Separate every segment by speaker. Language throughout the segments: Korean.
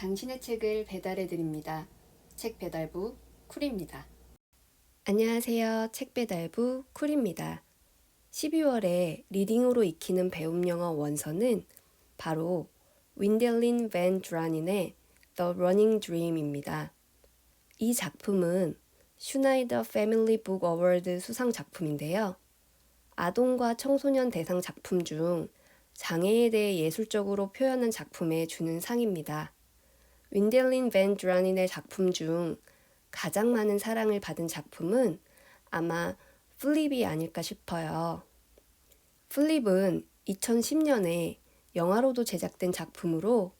Speaker 1: 당신의 책을 배달해 드립니다. 책 배달부 쿨입니다. 안녕하세요. 책 배달부 쿨입니다. 12월에 리딩으로 익히는 배움 영어 원서는 바로 윈델린 밴 드라닌의 The Running Dream입니다. 이 작품은 슈나이더 패밀리 북 어워드 수상 작품인데요. 아동과 청소년 대상 작품 중 장애에 대해 예술적으로 표현한 작품에 주는 상입니다. 윈델린 밴 드라닌의 작품 중 가장 많은 사랑을 받은 작품은 아마 플립이 아닐까 싶어요. 플립은 2010년에 영화로도 제작된 작품으로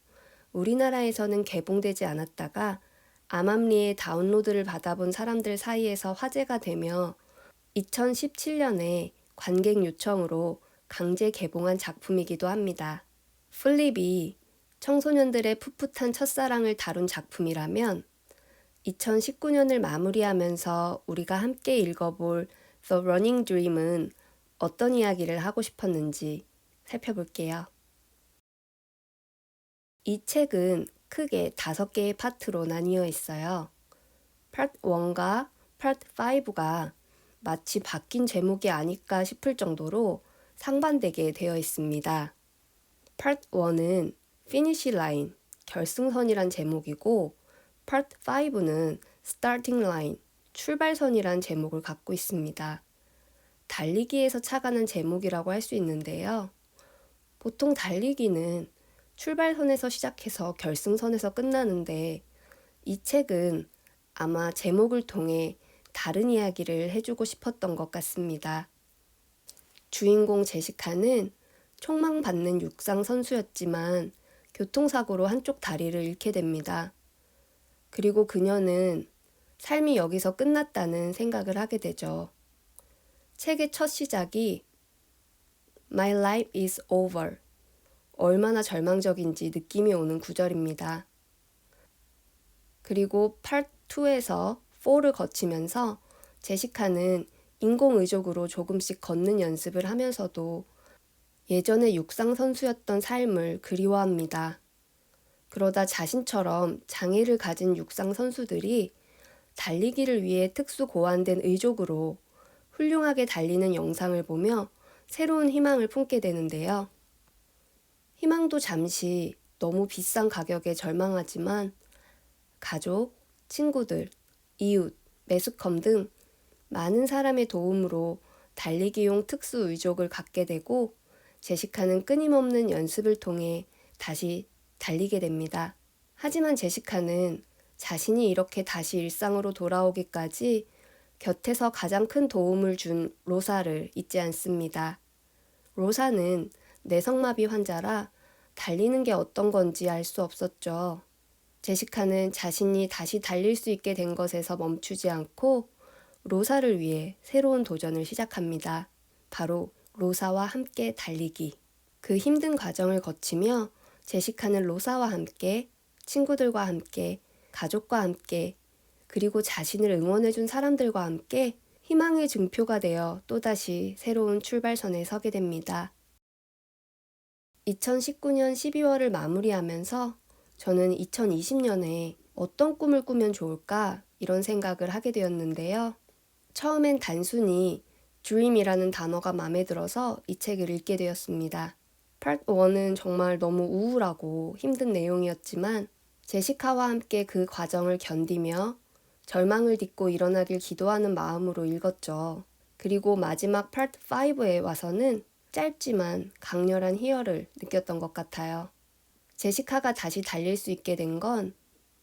Speaker 1: 우리나라에서는 개봉되지 않았다가 암암리에 다운로드를 받아본 사람들 사이에서 화제가 되며 2017년에 관객 요청으로 강제 개봉한 작품이기도 합니다. 플립이 청소년들의 풋풋한 첫사랑을 다룬 작품이라면 2019년을 마무리하면서 우리가 함께 읽어볼 The Running Dream은 어떤 이야기를 하고 싶었는지 살펴볼게요. 이 책은 크게 다섯 개의 파트로 나뉘어 있어요. 파트 1과 파트 5가 마치 바뀐 제목이 아닐까 싶을 정도로 상반되게 되어 있습니다. 파트 1은 Finish Line, 결승선이란 제목이고 파트 5는 Starting Line, 출발선이란 제목을 갖고 있습니다. 달리기에서 착안한 제목이라고 할 수 있는데요. 보통 달리기는 출발선에서 시작해서 결승선에서 끝나는데 이 책은 아마 제목을 통해 다른 이야기를 해주고 싶었던 것 같습니다. 주인공 제시카는 총망받는 육상 선수였지만 교통사고로 한쪽 다리를 잃게 됩니다. 그리고 그녀는 삶이 여기서 끝났다는 생각을 하게 되죠. 책의 첫 시작이 My life is over. 얼마나 절망적인지 느낌이 오는 구절입니다. 그리고 파트 2에서 4를 거치면서 제시카는 인공의족으로 조금씩 걷는 연습을 하면서도 예전에 육상 선수였던 삶을 그리워합니다. 그러다 자신처럼 장애를 가진 육상 선수들이 달리기를 위해 특수 고안된 의족으로 훌륭하게 달리는 영상을 보며 새로운 희망을 품게 되는데요. 희망도 잠시 너무 비싼 가격에 절망하지만 가족, 친구들, 이웃, 매스컴 등 많은 사람의 도움으로 달리기용 특수 의족을 갖게 되고 제시카는 끊임없는 연습을 통해 다시 달리게 됩니다. 하지만 제시카는 자신이 이렇게 다시 일상으로 돌아오기까지 곁에서 가장 큰 도움을 준 로사를 잊지 않습니다. 로사는 뇌성마비 환자라 달리는 게 어떤 건지 알 수 없었죠. 제시카는 자신이 다시 달릴 수 있게 된 것에서 멈추지 않고 로사를 위해 새로운 도전을 시작합니다. 바로 로사와 함께 달리기. 그 힘든 과정을 거치며 제시카는 로사와 함께, 친구들과 함께, 가족과 함께, 그리고 자신을 응원해준 사람들과 함께 희망의 증표가 되어 또다시 새로운 출발선에 서게 됩니다. 2019년 12월을 마무리하면서 저는 2020년에 어떤 꿈을 꾸면 좋을까 이런 생각을 하게 되었는데요. 처음엔 단순히 dream이라는 단어가 마음에 들어서 이 책을 읽게 되었습니다. Part 1은 정말 너무 우울하고 힘든 내용이었지만 제시카와 함께 그 과정을 견디며 절망을 딛고 일어나길 기도하는 마음으로 읽었죠. 그리고 마지막 Part 5에 와서는 짧지만 강렬한 희열을 느꼈던 것 같아요. 제시카가 다시 달릴 수 있게 된 건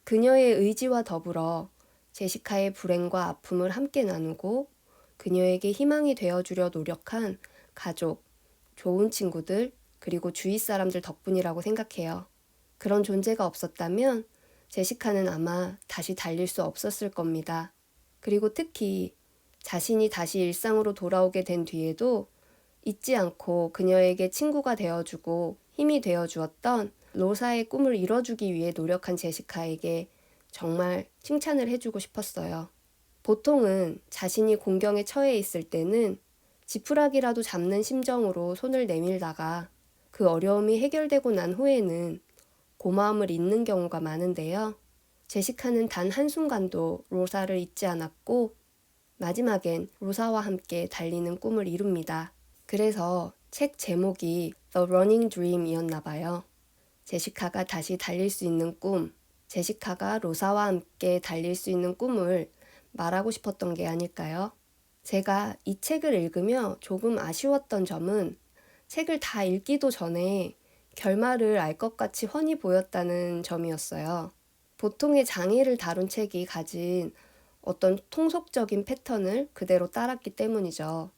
Speaker 1: 그녀의 의지와 더불어 제시카의 불행과 아픔을 함께 나누고 그녀에게 희망이 되어주려 노력한 가족, 좋은 친구들, 그리고 주위 사람들 덕분이라고 생각해요. 그런 존재가 없었다면 제시카는 아마 다시 달릴 수 없었을 겁니다. 그리고 특히 자신이 다시 일상으로 돌아오게 된 뒤에도 잊지 않고 그녀에게 친구가 되어주고 힘이 되어주었던 로사의 꿈을 이뤄주기 위해 노력한 제시카에게 정말 칭찬을 해주고 싶었어요. 보통은 자신이 공경에 처해 있을 때는 지푸라기라도 잡는 심정으로 손을 내밀다가 그 어려움이 해결되고 난 후에는 고마움을 잊는 경우가 많은데요. 제시카는 단 한순간도 로사를 잊지 않았고 마지막엔 로사와 함께 달리는 꿈을 이룹니다. 그래서 책 제목이 The Running Dream이었나 봐요. 제시카가 다시 달릴 수 있는 꿈, 제시카가 로사와 함께 달릴 수 있는 꿈을 말하고 싶었던 게 아닐까요? 제가 이 책을 읽으며 조금 아쉬웠던 점은 책을 다 읽기도 전에 결말을 알 것 같이 훤히 보였다는 점이었어요. 보통의 장애를 다룬 책이 가진 어떤 통속적인 패턴을 그대로 따랐기 때문이죠.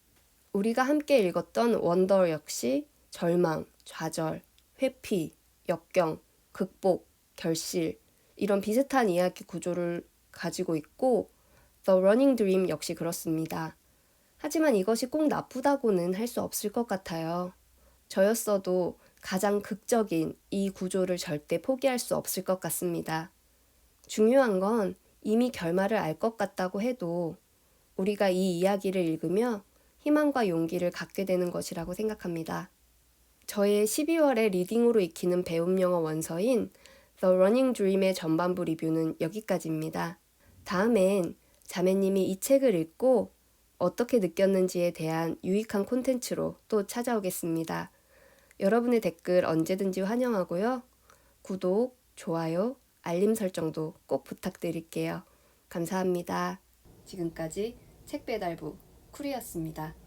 Speaker 1: 우리가 함께 읽었던 원더 역시 절망, 좌절, 회피, 역경, 극복, 결실 이런 비슷한 이야기 구조를 가지고 있고 The Running Dream 역시 그렇습니다. 하지만 이것이 꼭 나쁘다고는 할 수 없을 것 같아요. 저였어도 가장 극적인 이 구조를 절대 포기할 수 없을 것 같습니다. 중요한 건 이미 결말을 알 것 같다고 해도 우리가 이 이야기를 읽으며 희망과 용기를 갖게 되는 것이라고 생각합니다. 저의 12월에 리딩으로 익히는 배움 영어 원서인 The Running Dream의 전반부 리뷰는 여기까지입니다. 다음엔 자매님이 이 책을 읽고 어떻게 느꼈는지에 대한 유익한 콘텐츠로 또 찾아오겠습니다. 여러분의 댓글 언제든지 환영하고요. 구독, 좋아요, 알림 설정도 꼭 부탁드릴게요. 감사합니다. 지금까지 책 배달부 쿨이었습니다.